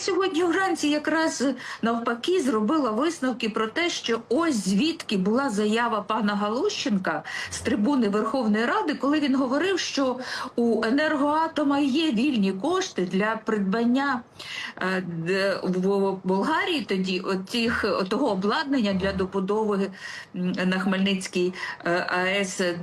Сьогодні вранці якраз навпаки зробила висновки про те, що ось звідки була заява пана Галущенка з трибуни Верховної Ради, коли він говорив, що у енергоатома є вільні кошти для придбання е, в Болгарії тоді отіх, того обладнання для добудови на Хмельницькій е, АЕС е,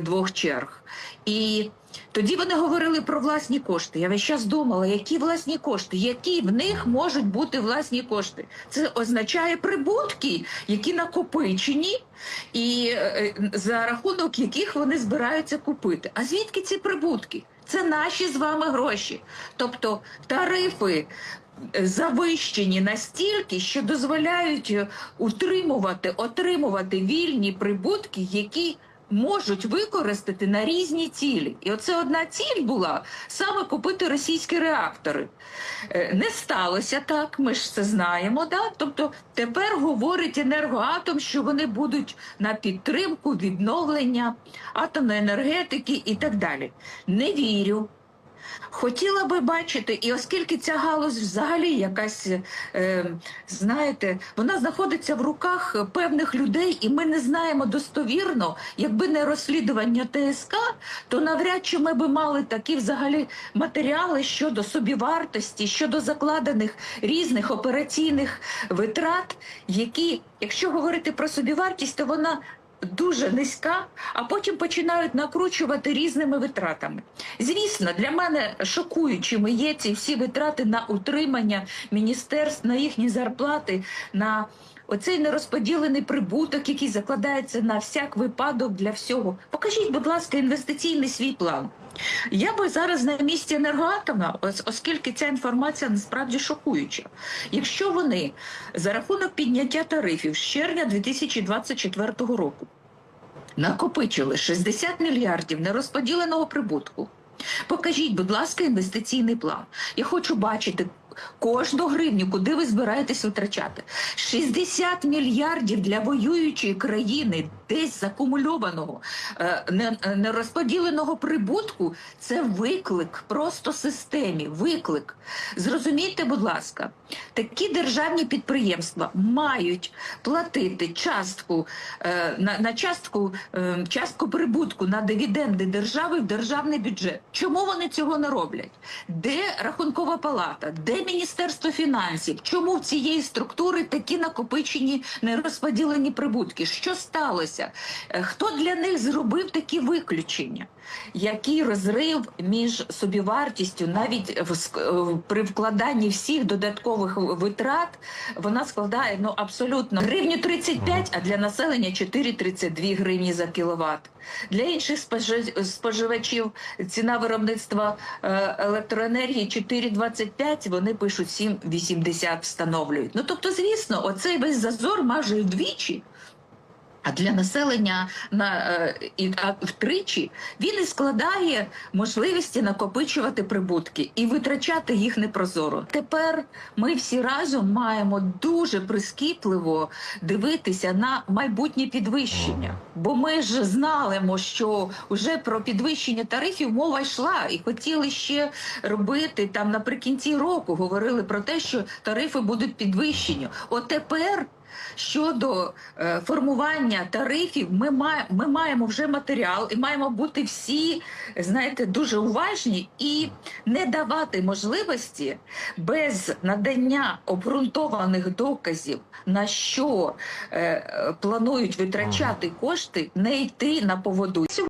двох черг. І тоді вони говорили про власні кошти. Я весь час думала, які власні кошти, які в них можуть бути власні кошти. Це означає прибутки, які накопичені, і е, за рахунок яких вони збираються купити. А звідки ці прибутки? Це наші з вами гроші. Тобто тарифи. е, Завищені настільки, що дозволяють е, утримувати, отримувати вільні прибутки, які можуть використати на різні цілі. І оце одна ціль була саме купити російські реактори. Е, Не сталося так, ми ж це знаємо. Да? Тобто тепер говорить енергоатом, що вони будуть на підтримку відновлення атомної енергетики і так далі. Не вірю. Хотіла би бачити, і оскільки ця галузь взагалі якась, е, знаєте, вона знаходиться в руках певних людей, і ми не знаємо достовірно, якби не розслідування ТСК, то навряд чи ми би мали такі взагалі матеріали щодо собівартості, щодо закладених різних операційних витрат, які, якщо говорити про собівартість, то вона дуже низька, а потім починають накручувати різними витратами. Звісно, для мене шокуючими є ці всі витрати на утримання міністерств, на їхні зарплати, на оцей нерозподілений прибуток, який закладається на всяк випадок для всього. Покажіть, будь ласка, інвестиційний свій план. Я би зараз на місці енергоатома, оскільки ця інформація насправді шокуюча. Якщо вони за рахунок підняття тарифів з червня 2024 року накопичили 60 мільярдів нерозподіленого прибутку. Покажіть, будь ласка, інвестиційний план. Я хочу бачити кожну гривню, куди ви збираєтесь витрачати. 60 мільярдів для воюючої країни, десь закумульованого, е, е, нерозподіленого прибутку це виклик просто системі. Виклик. Зрозумійте, будь ласка, такі державні підприємства мають платити частку е, на, частку, частку прибутку на дивіденди держави в державний бюджет. Чому вони цього не роблять? Де рахункова палата? Де Міністерство фінансів? Чому в цієї структури такі накопичені нерозподілені прибутки? Що сталося? Е, Хто для них зробив такі виключення? Який розрив між собівартістю, навіть е, при вкладанні всіх додаткових витрат, вона складає ну абсолютно гривню 35, а для населення 4,32 гривні за кіловат. Для інших споживачів ціна виробництва е, електроенергії 4,25, вони пишуть 7,80 встановлюють. Ну тобто, звісно, оцей весь зазор майже вдвічі. А для населення на е, і втричі він і складає можливості накопичувати прибутки і витрачати їх непрозоро. Тепер ми всі разом маємо дуже прискіпливо дивитися на майбутнє підвищення, бо ми ж знали, що вже про підвищення тарифів мова йшла, і хотіли ще робити там наприкінці року. Говорили про те, що тарифи будуть підвищені. От тепер. Щодо е, формування тарифів, ми, має, ми маємо вже матеріал і маємо бути всі, знаєте, дуже уважні і не давати можливості без надання обґрунтованих доказів, на що е, е, планують витрачати кошти, не йти на поводу.